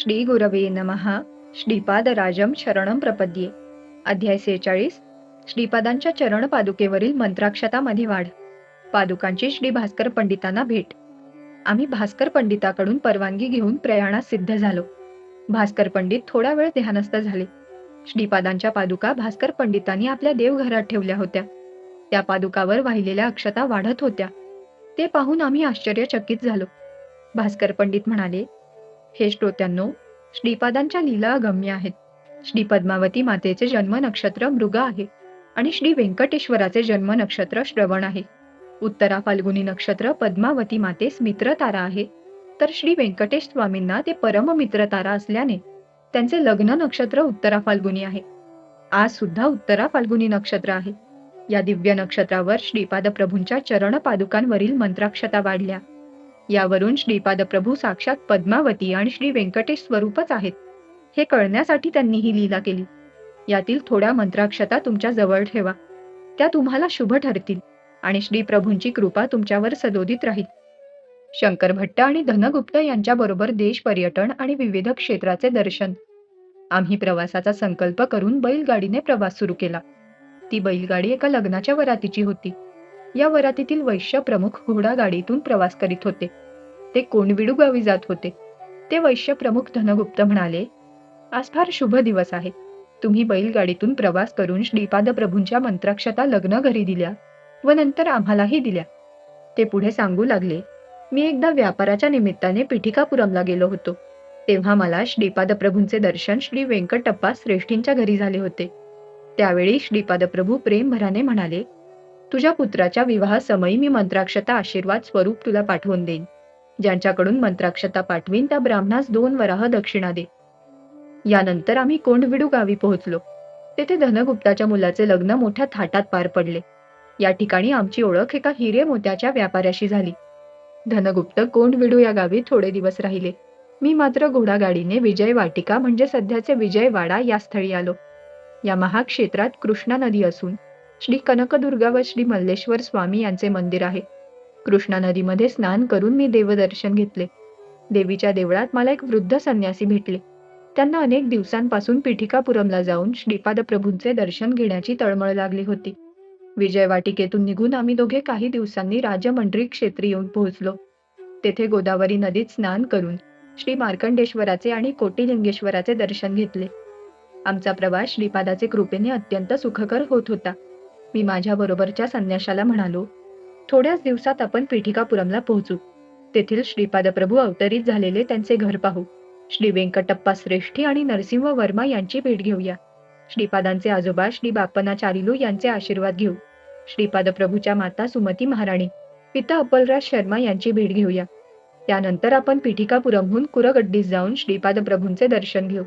श्री गुरवे नमः. श्रीपादराजम शरणम प्रपद्ये. अध्याय सेहेचाळीस. श्रीपादांच्या चरण पादुकेवरील मंत्राक्षतामध्ये वाढ. पादुकांची श्री भास्कर पंडितांना भेट. आम्ही भास्कर पंडिताकडून परवानगी घेऊन प्रयाणात सिद्ध झालो. भास्कर पंडित थोडा वेळ ध्यानस्थ झाले. श्रीपादांच्या पादुका भास्कर पंडितांनी आपल्या देवघरात ठेवल्या होत्या. त्या पादुकावर वाहिलेल्या अक्षता वाढत होत्या. ते पाहून आम्ही आश्चर्यचकित झालो. भास्कर पंडित म्हणाले हे श्रोत्यांनो श्रीपादांच्या लीला गम्य आहेत. श्री पद्मावती मातेचे जन्म नक्षत्र मृग आहे आणि श्री व्यंकटेश्वराचे जन्म नक्षत्र श्रवण आहे. उत्तरा फाल्गुनी नक्षत्र पद्मावती मातेस मित्र तारा आहे. तर श्री व्यंकटेश स्वामींना ते परम मित्र तारा असल्याने त्यांचे लग्न नक्षत्र उत्तरा फाल्गुनी आहे. आज सुद्धा उत्तरा फाल्गुनी नक्षत्र आहे. या दिव्य नक्षत्रावर श्रीपाद प्रभूंच्या चरण पादुकांवरील मंत्राक्षता वाढल्या. यावरून श्रीपाद प्रभू साक्षात पद्मावती आणि श्री व्यंकटेश स्वरूपच आहेत. हे कळण्यासाठी त्यांनी ही लीला केली. यातील थोड्या मंत्राक्षता तुमच्या जवळ ठेवा. त्या तुम्हाला शुभ ठरतील आणि श्री प्रभूंची कृपा तुमच्यावर सदोदित राहील. शंकर भट्ट आणि धनगुप्त यांच्याबरोबर देश पर्यटन आणि विविध क्षेत्राचे दर्शन. आम्ही प्रवासाचा संकल्प करून बैलगाडीने प्रवास सुरू केला. ती बैलगाडी एका लग्नाच्या वरातीची होती. या वरातीतील वैश्य प्रमुख घोडा गाडीतून प्रवास करीत होते. ते कोंडविडू गावी जात होते? ते वैश्य प्रमुख धनगुप्त म्हणाले आज फार शुभ दिवस आहे. तुम्ही बैलगाडीतून प्रवास करून श्रीपाद प्रभूंच्या मंत्राक्षता लग्न घरी दिल्या व नंतर आम्हालाही दिल्या. ते पुढे सांगू लागले मी एकदा व्यापाराच्या निमित्ताने पिठिकापुरमला गेलो होतो. तेव्हा मला श्रीपाद प्रभूंचे दर्शन श्री व्यंकटप्पा श्रेष्ठींच्या घरी झाले होते. त्यावेळी श्रीपाद प्रभू प्रेमभराने म्हणाले तुझ्या पुत्राच्या विवाहासमयी मी मंत्राक्षता आशीर्वाद स्वरूप तुला पाठवून देईन. ज्यांच्याकडून मंत्राक्षता पाठवीन त्या ब्राह्मणास दोन वराह दक्षिणा दे. यानंतर आम्ही कोंडविडू गावी पोहोचलो. तेथे धनगुप्ताच्या मुलाचे लग्न मोठ्या थाटात पार पडले. या ठिकाणी आमची ओळख एका हिरे मोत्याच्या व्यापाऱ्याशी झाली. धनगुप्त कोंडविडू या गावी थोडे दिवस राहिले. मी मात्र घोडागाडीने विजय वाटिका म्हणजे सध्याचे विजयवाडा या स्थळी आलो. या महाक्षेत्रात कृष्णा नदी असून श्री कनकदुर्गा व श्री मल्लेश्वर स्वामी यांचे मंदिर आहे. कृष्णा नदीमध्ये स्नान करून मी देवदर्शन घेतले. देवीच्या देवळात मला एक वृद्ध संन्यासी भेटले. त्यांना अनेक दिवसांपासून पिठिकापुरमला जाऊन श्रीपाद प्रभूंचे दर्शन घेण्याची तळमळ लागली होती. विजयवाटिकेतून निघून आम्ही दोघे काही दिवसांनी राजमंडळी क्षेत्री येऊन पोहोचलो. तेथे गोदावरी नदीत स्नान करून श्री मार्कंडेश्वराचे आणि कोटिलिंगेश्वराचे दर्शन घेतले. आमचा प्रवास श्रीपादाचे कृपेने अत्यंत सुखकर होत होता. मी माझ्या बरोबरच्या संन्याशाला म्हणालो थोड्याच दिवसात आपण पीठिकापुरमला पोहोचू. तेथील श्रीपाद प्रभू अवतरित झालेले त्यांचे घर पाहू. श्री व्यंकटप्पा श्रेष्ठी आणि नरसिंह वर्मा यांची भेट घेऊया. श्रीपादांचे आजोबा श्री बापनाचारिलू यांचे आशीर्वाद घेऊ. श्रीपाद प्रभूच्या माता सुमती महाराणी पिता अपलराज शर्मा यांची भेट घेऊया. त्यानंतर आपण पीठिकापुरमहून कुरगड्डीस जाऊन श्रीपाद प्रभूंचे दर्शन घेऊ.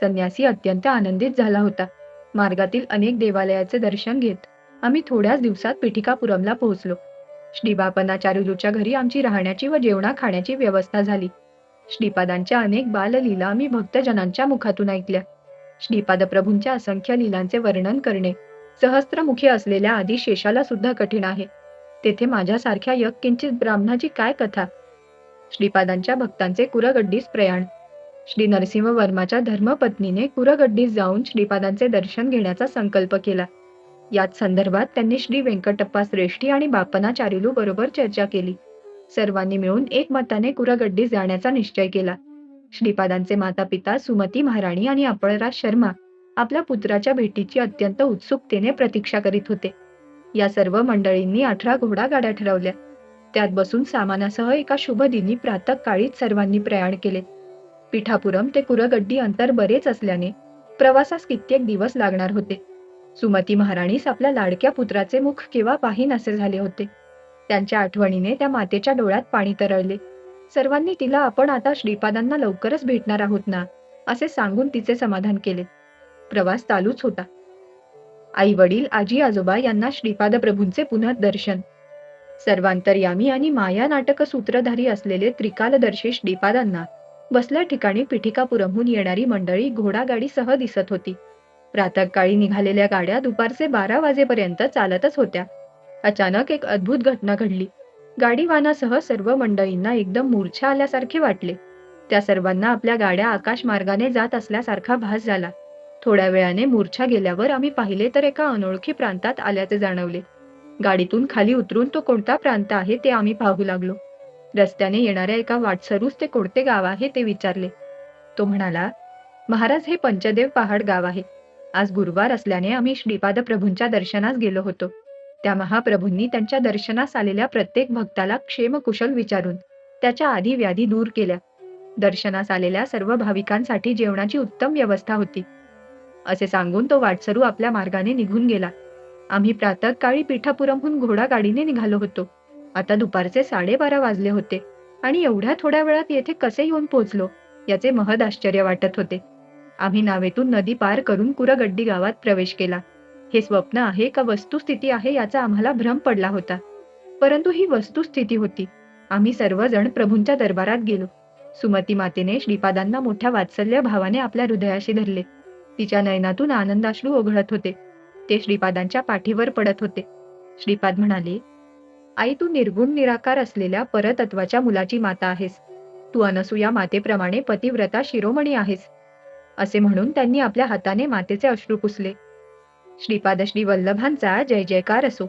संन्यासी अत्यंत आनंदित झाला होता. मार्गातील अनेक देवालयाचे दर्शन घेत आम्ही थोड्याच दिवसात पिठिकापुरमला पोहोचलो. श्री बापनाचारुलूच्या घरी आमची राहण्याची व जेवणा खाण्याची व्यवस्था झाली. श्रीपादांच्या अनेक बाललीला आम्ही भक्तजनांच्या मुखातून ऐकल्या. श्रीपाद प्रभूंच्या असंख्य लीलांचे वर्णन करणे सहस्त्रमुखी असलेल्या आधी शेषाला सुद्धा कठीण आहे. तेथे माझ्यासारख्या यक किंचित ब्राह्मणाची काय कथा? श्रीपादांच्या भक्तांचे कुरगड्डीस प्रयाण. श्री नरसिंह वर्माच्या धर्मपत्नीने कुरगड्डीस जाऊन श्रीपादांचे दर्शन घेण्याचा संकल्प केला. याच संदर्भात त्यांनी श्री व्यंकटप्पा श्रेष्ठी आणि बापनाचारिलू बरोबर चर्चा केली. सर्वांनी मिळून एकमताने कुरगड्डी जाण्याचा निश्चय केला. श्रीपादांचे माता पिता सुमती महाराणी आणि अपळराज शर्मा आपल्या पुत्राच्या भेटीची अत्यंत उत्सुकतेने प्रतीक्षा करीत होते. या सर्व मंडळींनी अठरा घोडा गाड्या ठरवल्या. त्यात बसून सामानासह एका शुभ दिनी प्रातःकाळीच सर्वांनी प्रयाण केले. पिठापुरम ते कुरगड्डी अंतर बरेच असल्याने प्रवासास कित्येक दिवस लागणार होते. सुमती महाराणीस आपल्या लाडक्या पुत्राचे मुख केव्हा पाहीन असे झाले होते. त्यांच्या आठवणीने त्या मातेच्या डोळ्यात पाणी तरळले. सर्वांनी तिला आपण आता श्रीपादांना लवकरच भेटणार आहोत ना? असे सांगून तिचे समाधान केले. प्रवास चालूच होता. आई वडील आजी आजोबा यांना श्रीपाद प्रभूंचे पुन्हा दर्शन सर्वांतर्यामी आणि माया नाटक सूत्रधारी असलेले त्रिकालदर्शी श्रीपादांना बसल्या ठिकाणी पिठिकापुरमहून येणारी मंडळी घोडागाडीसह दिसत होती. प्रातःकाळी निघालेल्या गाड्या दुपारचे बारा वाजेपर्यंत चालतच होत्या. अचानक एक अद्भुत घटना घडली. गाडीवानासह सर्व मंडळींना एकदम मूर्छा आल्यासारखे वाटले. त्या सर्वांना आपल्या गाड्या आकाश मार्गाने जात असल्यासारखा भास झाला. थोड्या वेळाने मूर्छा गेल्यावर आम्ही पाहिले तर एका अनोळखी प्रांतात आल्याचे जाणवले. गाडीतून खाली उतरून तो कोणता प्रांत आहे ते आम्ही पाहू लागलो. रस्त्याने येणाऱ्या एका वाटसरूस ते कोणते गाव आहे ते विचारले. तो म्हणाला महाराज हे पंचदेव पहाड गाव आहे. आज गुरुवार असल्याने आम्ही श्रीपाद प्रभूंच्या दर्शनास गेलो होतो. त्या महाप्रभूंनी त्यांच्या दर्शनास आलेल्या प्रत्येक भक्ताला क्षेमकुशल विचारून त्याच्या आधी व्याधी दूर केल्या. दर्शनास आलेल्या सर्व भाविकांसाठी जेवणाची उत्तम व्यवस्था होती. असे सांगून तो वाटसरू आपल्या मार्गाने निघून गेला. आम्ही प्रातःकाळी पीठापुरमहून घोडा गाडीने निघालो होतो. आता दुपारचे साडेबारा वाजले होते आणि एवढ्या थोड्या वेळात येथे कसे येऊन पोहोचलो याचे महद आश्चर्य वाटत होते. आम्ही नावेतून नदी पार करून कुरगड्डी गावात प्रवेश केला. हे स्वप्न आहे का वस्तुस्थिती आहे याचा आम्हाला भ्रम पडला होता. परंतु ही वस्तुस्थिती होती. आम्ही सर्वजण प्रभूंच्या दरबारात गेलो. सुमती मातेने श्रीपादांना मोठ्या वात्सल्य भावाने आपल्या हृदयाशी धरले. तिच्या नयनातून आनंदाश्रू ओघळत होते. ते श्रीपादांच्या पाठीवर पडत होते. श्रीपाद म्हणाले आई तू निर्गुण निराकार असलेल्या परतत्वाच्या मुलाची माता आहेस. तू अनसुया मातेप्रमाणे पतिव्रता शिरोमणी आहेस. असे म्हणून त्यांनी आपल्या हाताने मातेचे अश्रू पुसले. श्रीपादश्री वल्लभांचा जय जयकार असो.